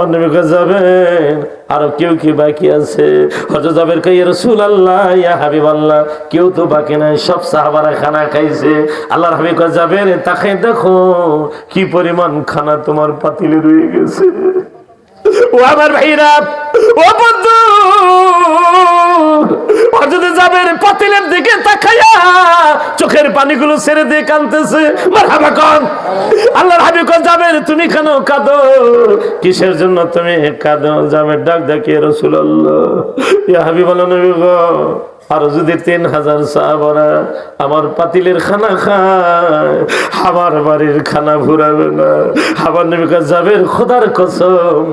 অন্যকে যাবেন। আরও কেউ কি বাকি আছে? হজরত যাবের কে রসুল আল্লাহ ইয়া হাবিব আল্লাহ কেউ তো বাকি নাই, সব সাহাবারা খানা খাইছে। আল্লাহর হাবিব যাবেন তাকে দেখো, কি পরিমাণ খানা তোমার পাতিলে রয়ে গেছে। ও আমার ভাইরা, ও বন্ধু! হজরত যাবেন পাতিলের দিকে তাকাইয়া চোখের পানিগুলো ছেড়ে দিয়ে কানতেছে মারহাবা কন। আল্লাহর হাবিব কন যাবেন তুমি কেন কাঁদো? কিসের জন্য তুমি কাঁদো? যাবে ডাক ডাকিয়ে রসুল্লাহ ইয়া হাবিব আল্লাহ নবী আর যদি তিন হাজার সাহাবারা আমার পাতিলের খানা খায়, আমার বাড়ির খানা ঘুরাবে না। আমার নবিকা যাবের খোদার কসম।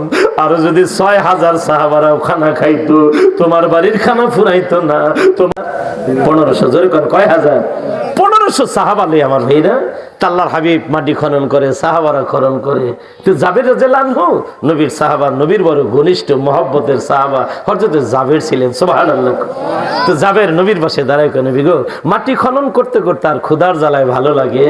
আর যদি ছয় হাজার সাহাবারাও খানা খাইতো, তোমার বাড়ির খানা ফুরাইতো না। তোমার পনেরোশো, জোরে কয় হাজার? পনেরোশো সাহাবালে আমার ভাইরা, তাল্লার হাবিব মাটি খনন করে, সাহাবারা খনন করে। তো জাবের জেলান হো নবীর সাহাবা, নবীর বড় ঘনিষ্ঠ মহব্বতের সাহাবা হরজতে জাবের ছিলেন সোভান তো জাবের নবীর পাশে দাঁড়ায় কেন বিগো মাটি খনন করতে করতে আর ক্ষুদার জ্বালায় ভালো লাগে?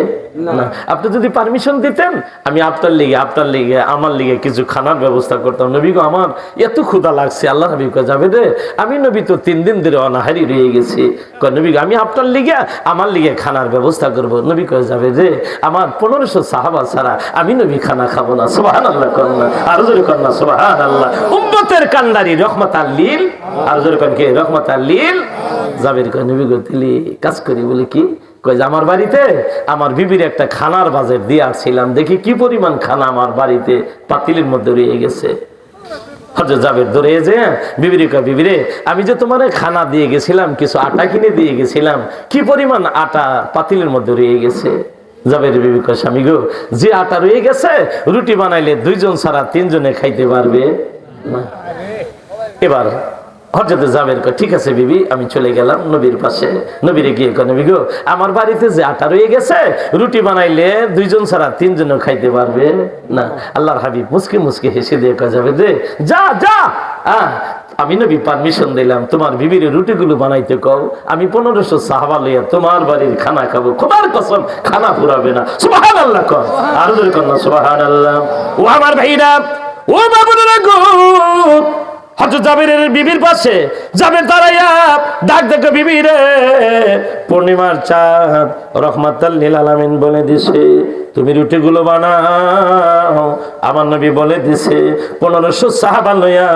আপনি যদি পারমিশন দিতেন, আমি আপনার লিগে আপনার লিগে, আমার লিগে কিছু খানার ব্যবস্থা করতাম। নবী আমার এত ক্ষুদা লাগছে, আল্লাহ নবী যাবে রে আমি নবী তো তিন দিন ধরে অনাহারি রয়ে গেছি। নবী আমি আপনার লিগে, আমার লিগে খানার ব্যবস্থা করব। নবী কয়, যাবে রে আমার পনেরোশো সাহাবা ছাড়া আমি নবী খানা খাব না। সোহান আল্লাহ কন্যা আর জোরে কন্যা সোহান আল্লাহ উম্মতের কান্ডারি রহমত আল্লিল আর জোরে কন কে রহমত আল্লিল যাবের কয়, নবী গো কাজ করি বলে কি? কয় যে আমার বাড়িতে আমার বিবির একটা খানার বাজেট দিয়ে আসছিলাম। দেখি কি পরিমাণ খানা আমার বাড়িতে পাতিলের মধ্যে রয়ে গেছে। হজরত জাবের ধরে যে বিবিরে কয় বিবিরে আমি যে তোমার খানা দিয়ে গেছিলাম কিছু আটা কিনে দিয়ে গেছিলাম কি পরিমাণ আটা পাতিলের মধ্যে রয়ে গেছে? জাবের বিবি কয় স্বামী গো যে আটা রয়ে গেছে রুটি বানাইলে দুইজন ছাড়া তিনজনে খাইতে পারবে? না এবার হজরতে জাবের কয়, ঠিক আছে বিবি, আমি চলে গেলাম নবীর পাশে। নবীরে গিয়ে কয়, নবী গো, আমার বাড়িতে যে আটা রয়ে গেছে, রুটি বানাইলে দুইজন ছাড়া তিনজনও খাইতে পারবে না। আল্লাহর হাবিব মুসকি মুসকি হেসে দিয়ে কয় যাবে দে, যা যা, আহ, আমি নবী পারমিশন দিলাম, তোমার বিবির রুটিগুলো বানাইতে কও। আমি পনেরোশো সাহাবা লইয়া তোমার বাড়ির খানা খাব। খোদার কসম, খানা ফুরাবে না। সুবাহান আল্লাহ কর, আর না সুবাহান আল্লাহ ও আমার ভাইরা, ও বাবুরা গো হজরত জাবিরের বিবির পাশে যাবে দাঁড়াইয়া ডাক দেখো বিবি রে পূর্ণিমার চাঁদ রহমাতাল নীল আলামিন বলে দিছে, তুমি রুটিগুলো বানাও। আমার নবী বলে দিছে, পনেরোশো সাহাবা লইয়া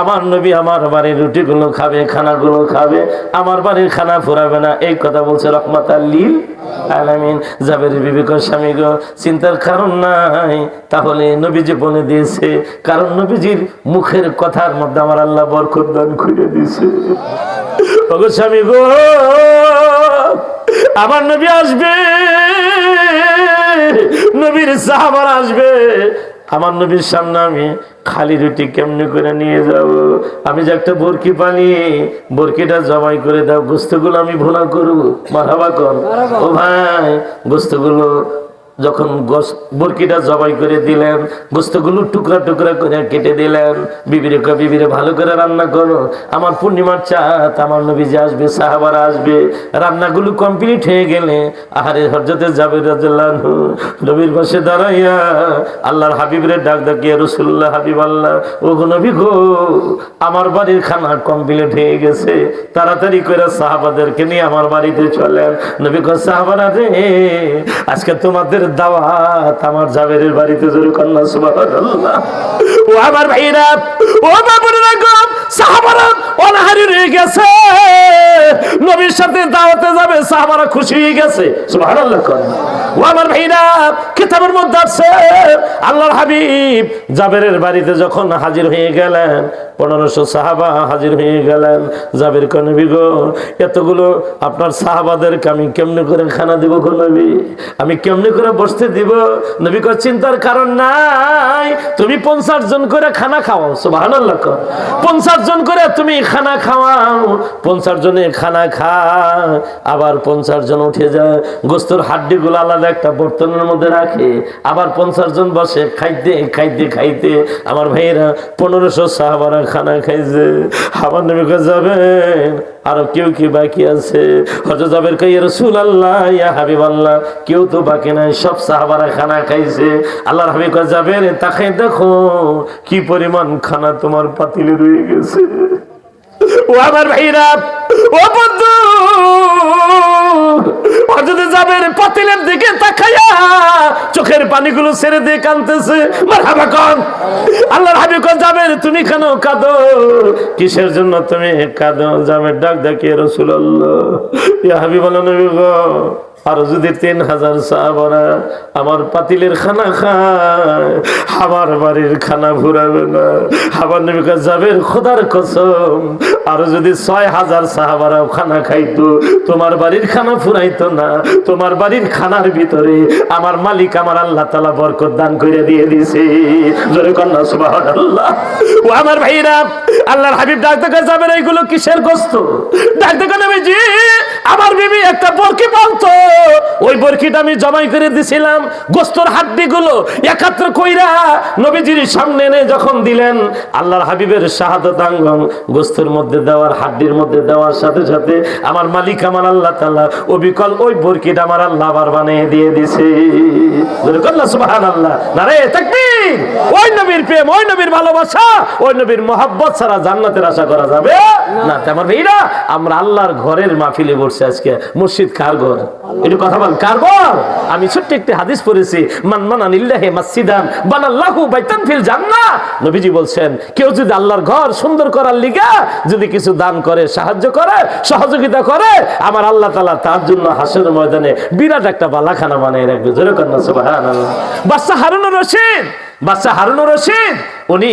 আমার নবী আমার বাড়ির রুটিগুলো খাবে, খানাগুলো খাবে, আমার বাড়ির খানা ফুরাবে না। এই কথা বলছে রহমাত আল্লিল আলামিন। জাবের বিবেক স্বামী গো, চিন্তার কারণ নাই। তাহলে নবীজি বলে দিয়েছে, কারণ নবীজির মুখের কথার মধ্যে আমার আল্লাহ বরকত দান করে দিয়েছে। স্বামী গো আমার নবী আসবে নবীর সাহাবার আসবে। আমার নবীর সামনে আমি খালি রুটি কেমনি করে নিয়ে যাব? আমি যে একটা বরকি পানি বরকিটা জমাই করে দাও গোস্তগুলো আমি ভোলা করব মারাবা কর। ও ভাই গোস্তগুলো যখন বরকিটা জবাই করে দিলেন, গোস্তগুলো টুকরা টুকরা করে কেটে দিলেন, বিবিরে বিবিরে ভালো করে রান্না করো, আমার পূর্ণিমার চাঁদ, আমার নবী যে আসবে, সাহাবারা আসবে, রান্নাগুলো কমপ্লিট হয়ে গেলে আহারে হরজতে যাবে নবীর পাশে দাঁড়াইয়া আল্লাহর হাবিবরে ডাক ডাকিয়ে রসুল্লাহ হাবিব আল্লাহ ও গো নবী গো, আমার বাড়ির খানা কমপ্লিট হয়ে গেছে, তাড়াতাড়ি করে সাহাবাদেরকে নিয়ে আমার বাড়িতে চলেন। নবী কয়, সাহাবারা রে, আজকে তোমাদের দাওয়াত আমার জাবেরের বাড়িতে কন্যা ও আমার ভাইরা, ও সাহাবারা অনাহারি রয়ে গেছে। নবীর সাথে দাওয়াতে যাবে, সাহাবারা খুশি হয়ে গেছে, সুবহানাল্লাহ ও আমার ভাইরা, কিতাবের মধ্যে আছে, আল্লাহর হাবিব জাবেরের বাড়িতে যখন হাজির হয়ে গেলেন পনেরোশো সাহাবা হাজির হয়ে গেলেন। জাবের কনবি গো, এতগুলো আপনার সাহাবাদেরকে আমি কেমনে করে খানা দিব গো নবী? আমি কেমনে করে বসতে দিব? নবী কর চিন্তার কারণ নাই। তুমি পঞ্চাশ জন করে খানা খাওয়াও সুবহানাল্লাহ কর। পঞ্চাশ জন করে তুমি খানা খাওয়াও। পঞ্চাশ জনে খানা খা, আবার পঞ্চাশ জন উঠে যায়। গোস্তর হাড্ডি গুলো আলাদা একটা বর্তনের মধ্যে রাখে। আবার পঞ্চাশ জন বসে খাইতে খাইতে খাইতে। আমার ভাইয়েরা, পনেরোশো সাহাবারা খানা খাইছে, আমার নবীকে যাবেন। আরও কেউ কি বাকি আছে? হজরত যাবের কাই রসুল আল্লাহ ইয়া হাবিব আল্লাহ কেউ তো বাকি নাই, সব সাহাবারা খানা খাইছে। আল্লাহর হাবিব কয়, যাবেন তাকে দেখো, কি পরিমাণ খানা তোমার পাতিলে রয়ে গেছে। ও আমার ভাইরা, ও বন্ধু! যাবেন পাতিলের দিকে তাকাইয়া চোখের পানিগুলো ছেড়ে দিয়ে কানতেছে মারহাবা কন। আল্লাহর হাবিব কন যাবেন তুমি কেন কাঁদো? কিসের জন্য তুমি কাঁদো? যাবে ডাক ডাকিয়ে রসুল্লাহ ইয়া হাবিব আল্লাহ নবী গো। আর যদি তিন হাজার সাহাবারা আমার পাতিলের খানা খায়, আমার বাড়ির খানা ঘুরাবে না। আমার নবিকা যাবেন খোদার কসম। আর যদি ছয় হাজার সাহাবারাও খানা খাইতো, তোমার বাড়ির খানা ফুরাইতো না। তোমার বাড়ির খানার ভিতরে আমার মালিক আমার আল্লাহ তালা বরকত দান করে দিয়ে দিছে জোরে কন্যা সুবাহ ও আমার ভাইরা, আল্লাহর হাবিব ডাক্তার যাবেন এইগুলো কিসের গোস্ত? ডাক্তার জি আমার বিবি একটা বরকি পালতো ওই বরকিটা আমি জমাই করে দিছিলাম, গোস্তর হাড্ডি গুলো একাত্র কইরা নবীজির সামনে এনে যখন দিলেন, আল্লাহর হাবিবের শাহাদত আঙ্গম গোস্তের মধ্যে দেওয়ার, হাড্ডির মধ্যে দেওয়ার সাথে সাথে আমার মালিক আমার আল্লাহ তাআলা অবিকল ওই বরকিটা আমার আল্লাহ আবার বানিয়ে দিয়ে দিছে। সুবহানাল্লাহ। নারে, তাকবীর! ওই নবীর প্রেম, ওই নবীর ভালোবাসা, ওই নবীর মহাব্বত ছাড়া জান্নাতের আশা করা যাবে না। তা আমার ভাইরা আমরা আল্লাহর ঘরের মাহফিলে বসছি আজকে। মসজিদ কার ঘর একটু কথা বল কার ঘর আমি ছোট্ট একটি হাদিস পড়েছি, মান নিল্লাহে মাসজিদান বানাল্লাহু বাইতান ফিল জান্নাহ। নবীজি বলছেন, কেউ যদি আল্লাহর ঘর সুন্দর করার লিগা যদি কিছু দান করে, সাহায্য করে, সহযোগিতা করে, আমার আল্লাহ তাআলা তার জন্য হাসরের ময়দানে বিরাট একটা বালাখানা বানিয়ে রাখবে। কন্যা, সুবহানাল্লাহ। বাচ্চা হারুন রশিদ বাচ্চা হারুনুর রশিদ, উনি